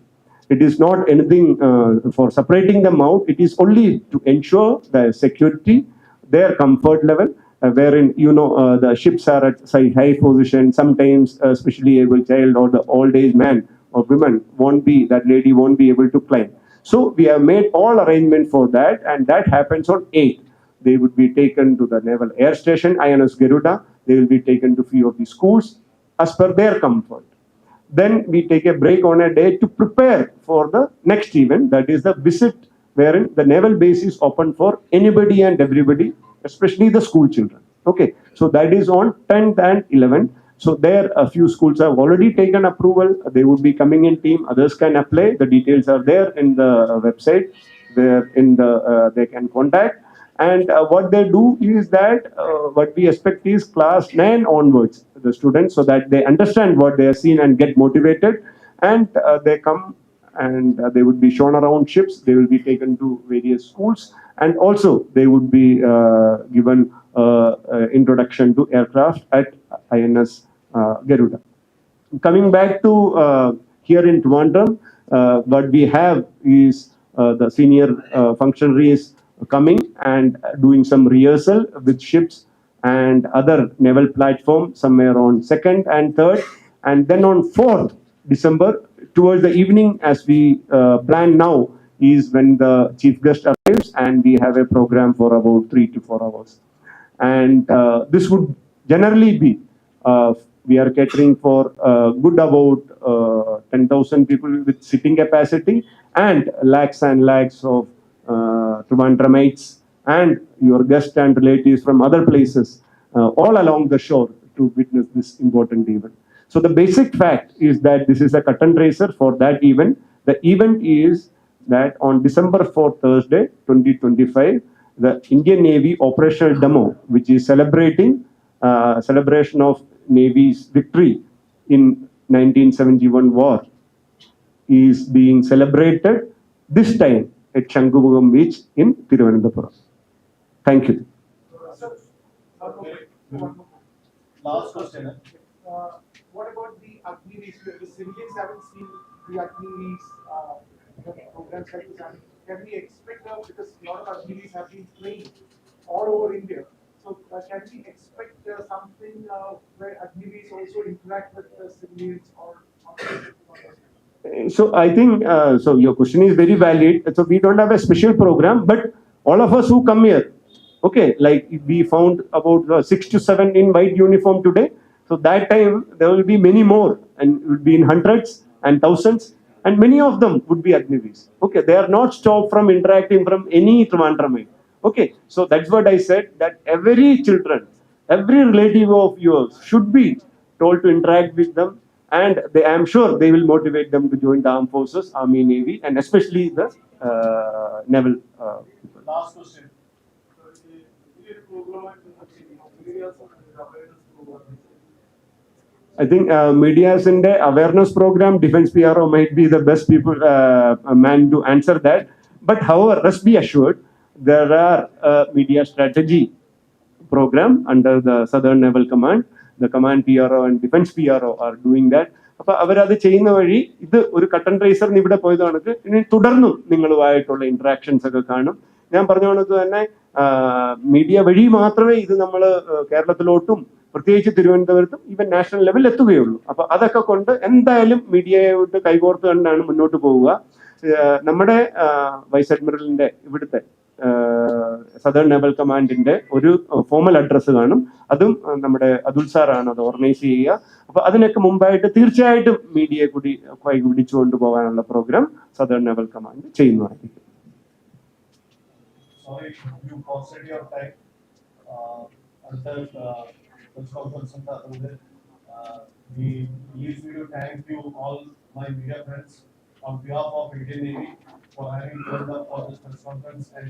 It is not anything uh, for separating them out. It is only to ensure the security, their comfort level, uh, wherein you know uh, the ships are at say, high position. Sometimes, uh, especially able child or the old age man or women won't be that lady won't be able to climb. So we have made all arrangement for that, and that happens on 8th. They would be taken to the Naval Air Station, INS Garuda. They will be taken to few of the schools as per their comfort. Then we take a break on a day to prepare for the next event, that is the visit, wherein the naval base is open for anybody and everybody, especially the school children. Okay, so that is on 10th and 11th. So there, a few schools have already taken approval. They would be coming in team. Others can apply. The details are there in the uh, website. Where in the uh, they can contact. And uh, what they do is that uh, what we expect is class 9 onwards, the students, so that they understand what they have seen and get motivated. And uh, they come and uh, they would be shown around ships. They will be taken to various schools. And also, they would be given introduction to aircraft at INS uh, Garuda. Coming back to uh, here in Trivandrum, uh, what we have is uh, the senior uh, functionaries coming and doing some rehearsal with ships and other naval platform somewhere on second and third, and then on fourth December towards the evening, as we uh, plan now, is when the chief guest arrives, and we have a program for about three to four hours. And uh, this would generally be uh, we are catering for good about uh, 10,000 people with sitting capacity and lakhs and lakhs of uh, and your guests and relatives from other places uh, all along the shore to witness this important event. So the basic fact is that this is a curtain racer for that event. The event is that on December 4th, Thursday, 2025, the Indian Navy operational demo, which is celebrating uh, celebration of Navy's victory in 1971 war, is being celebrated this time at Shangumugam Beach in Thiruvananthapuram. Thank you. Sir, one more- one more. Last question. Uh, What about the Agni Agnivees? The civilians haven't seen the Agnivees, uh, you programs like this. Can we expect, uh, because a lot of Agnivees have been trained all over India. So uh, can we expect uh, something uh, where Agnivees also interact with the civilians or? or- So I think, uh, so your question is very valid. So we don't have a special program, but all of us who come here, okay, like we found about uh, six to seven in white uniform today. So that time there will be many more and it will be in hundreds and thousands and many of them would be Agnivis. Okay, they are not stopped from interacting from any Trivandramite. Okay, so that's what I said that every children, every relative of yours should be told to interact with them and they, I'm sure they will motivate them to join the armed forces, army, navy, and especially the uh, naval. Uh. Last question. I think മീഡിയാസിന്റെ awareness programme defence P R O may be the best people man to answer that but how rest be assured there are media strategy programme under the southern naval command the command P R O and defence P R O are doing that അപ്പൊ അവരത് ചെയ്യുന്ന വഴി ഇത് ഒരു cotton റേസറിന് ഇവിടെ പോയത് കണക്ക് ഇനി തുടർന്നും നിങ്ങളുമായിട്ടുള്ള ഇന്ററാക്ഷൻസ് ഒക്കെ കാണും. ഞാൻ പറഞ്ഞ കണക്ക് തന്നെ മീഡിയ വഴി മാത്രമേ ഇത് നമ്മൾ കേരളത്തിലോട്ടും പ്രത്യേകിച്ച് തിരുവനന്തപുരത്തും ഇവൻ നാഷണൽ ലെവലിൽ എത്തുകയുള്ളൂ. അപ്പൊ അതൊക്കെ കൊണ്ട് എന്തായാലും മീഡിയയോട്ട് കൈകോർത്ത് കണ്ടാണ് മുന്നോട്ട് പോവുക. നമ്മുടെ വൈസ് അഡ്മിറലിന്റെ ഇവിടുത്തെ സദേൺ നേവൽ കമാൻഡിന്റെ ഒരു ഫോമൽ അഡ്രസ്സ് കാണും. അതും നമ്മുടെ അതുൽ സാറാണ് അത് ഓർഗനൈസ് ചെയ്യുക. അപ്പൊ അതിനൊക്കെ മുമ്പായിട്ട് തീർച്ചയായിട്ടും മീഡിയയെ കൂടി കൈപിടിച്ചു കൊണ്ടുപോകാനുള്ള പ്രോഗ്രാം സദേൺ നേവൽ കമാൻഡ് ചെയ്യുന്നതായിരിക്കും sorry you costed your time. Uh, until, uh, కొంచెం కొంచెం అతను ఈ ఈ video thank you all my media on behalf of Indian Navy for having joined up for this press conference and